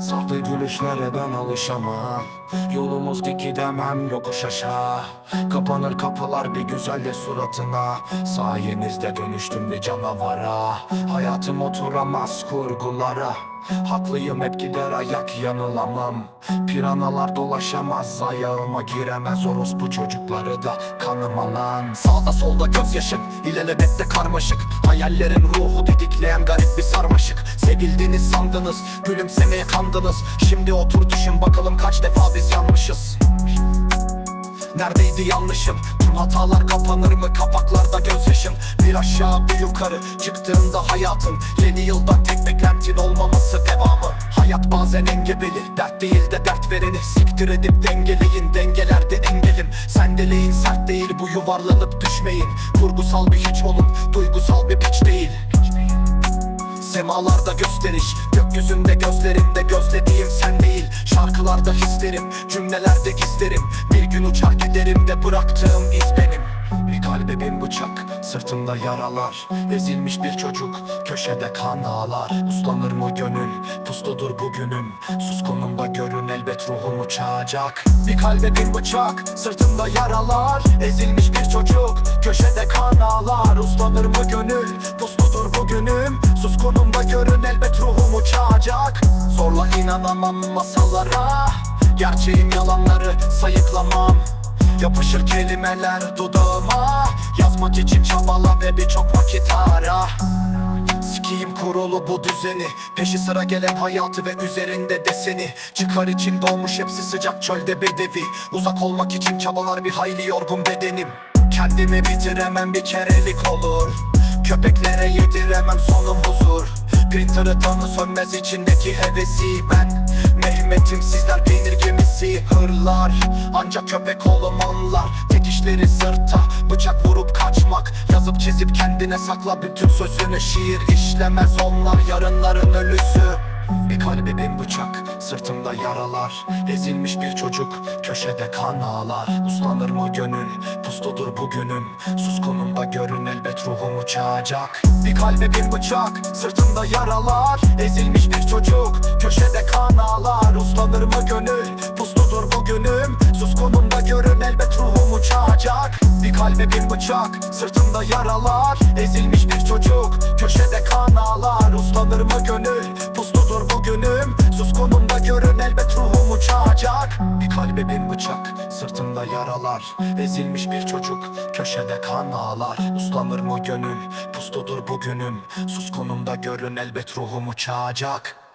所以。Sahte gülüşlere ben alışamam. Yolumuz dik gidemem yokuş aşağı. Kapanır kapılar bir güzelle suratına. Sayenizde dönüştüm bir canavara. Hayatım oturamaz kurgulara. Haklıyım hep gider ayak yanılamam. Piranalar dolaşamaz ayağıma giremez. Orospu çocukları da kanıma lan Sağda solda gözyaşım ilelebette karmaşık. Hayallerin ruhu didikleyen garip bir sarmaşık. Sevildiniz sandınız gülümsemeye kandınız Şimdi otur düşün bakalım kaç defa biz yanmışız. Neredeydi yanlışım? Tüm hatalar kapanır mı? Kapaklarda gözyaşım? Bir aşağı bir yukarı çıktığında hayatın. Yeni yılda tek beklentin olmaması devamı. Hayat bazen engebeli Dert değil de dert vereni. Siktir edip dengeleyin dengelerde engelim. Sendeleyin sert değil bu yuvarlanıp düşmeyin. Kurgusal bir hiç olun duygusal bir piç değil Semalarda gösteriş. Gökyüzünde gözlerimde gözlediğim sen değil. Şarkılarda hislerim Cümlelerde gizlerim. Bir gün uçar giderim de bıraktığım iz benim. Bir kalbe bin bıçak Sırtımda yaralar. Ezilmiş bir çocuk Köşede kan ağlar. Uslanır mı gönül? Pusludur bugünüm. Sus konumda görün elbet ruhum uçacak Bir kalbe bin bıçak Sırtımda yaralar. Ezilmiş bir çocuk Köşede kan ağlar. Uslanır mı gönül? Pusludur bugünüm Sus konumda görün elbet ruhum uçacak Zorla inanamam masallara. Gerçeğim yalanları sayıklamam. Yapışır kelimeler dudağıma. Yazmak için çabala ve birçok vakit ara. Sikiyim kurulu bu düzeni. Peşi sıra gelen hayatı ve üzerinde deseni. Çıkar için doğmuş hepsi sıcak çölde bedevi. Uzak olmak için çabalar bir hayli yorgun bedenim. Kendimi bitiremem bir kerelik olur Köpeklere yediremem sonum huzur. Printer'ı tanı sönmez içindeki hevesi. Ben Mehmet'im sizler peynir gemisi. Hırlar Ancak köpek oğlum anlar Tek işleri sırta bıçak vurup kaçmak. Yazıp çizip kendine sakla bütün sözünü. Şiir işlemez onlar yarınların ölüsü. Bir kalbe bin bıçak, sırtımda yaralar. Ezilmiş bir çocuk, köşede kan ağlar. Uslanır mı gönül, pustudur bugünüm Sus konumda görün elbet ruhum uçacak Bir kalbe bin bıçak, sırtımda yaralar. Ezilmiş bir çocuk, köşede kan ağlar. Uslanır mı gönül, pustudur bugünüm. Sus konumda görün elbet ruhum uçacak Bir kalbe bin bıçak, sırtımda yaralar. Ezilmiş bir çocuk, köşede kan ağlar. Uslanır mı gönül, Bin bıçak, sırtımda yaralar. Ezilmiş bir çocuk, köşede kan ağlar. Uslanır mı gönül, pusludur bugünüm. Sus konumda görün elbet ruhum uçacak